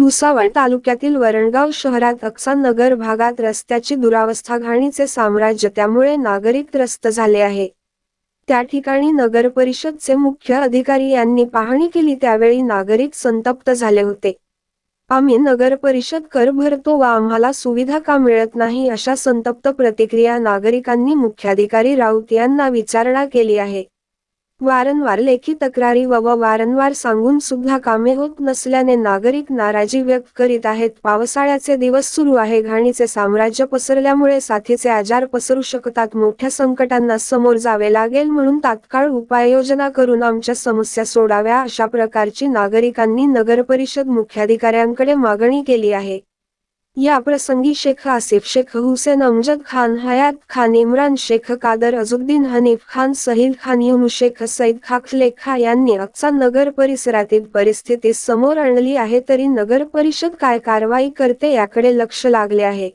भुसावळ तालुक्यातील वरणगाव शहरात अक्सा नगर भागात रस्त्याची दुरावस्था घाणीचे साम्राज्य त्यामुळे नागरिक त्रस्त झाले आहे. त्या ठिकाणी नगर परिषदचे मुख्य अधिकारी यांनी पाहणी केली त्यावेळी नागरिक संतप्त झाले होते. आम्ही नगर परिषद कर भरतो व आम्हाला सुविधा का मिळत नाही? अशा संतप्त प्रतिक्रिया नागरिकांनी मुख्याधिकारी राऊत यांना विचारणा केली आहे. वारंवार लेखी तक्रारी व वारंवार सांगून सुद्धा कामे होत नसल्याने नागरिक नाराजी व्यक्त करीत आहेत. पावसाळ्याचे दिवस सुरू आहे. घाणीचे साम्राज्य पसरल्यामुळे साथीचे आजार पसरू शकतात. मोठ्या संकटांना समोर जावे लागेल म्हणून तात्काळ उपाययोजना करून आमच्या समस्या सोडाव्या अशा प्रकारची नागरिकांनी नगरपरिषद मुख्याधिकाऱ्यांकडे मागणी केली आहे. या प्रसंगी शेख आसिफ शेख हुसेन अमजद खान हयात खान इम्रान शेख कादर अजुद्दीन हनीफ खान सहील खान युनू शेख सईद खाखलेखा यांनी अक्सा नगर परिसरातील परिस्थिती समोर आणली आहे तरी नगर परिषद काय कारवाई करते याकडे लक्ष लागले आहे.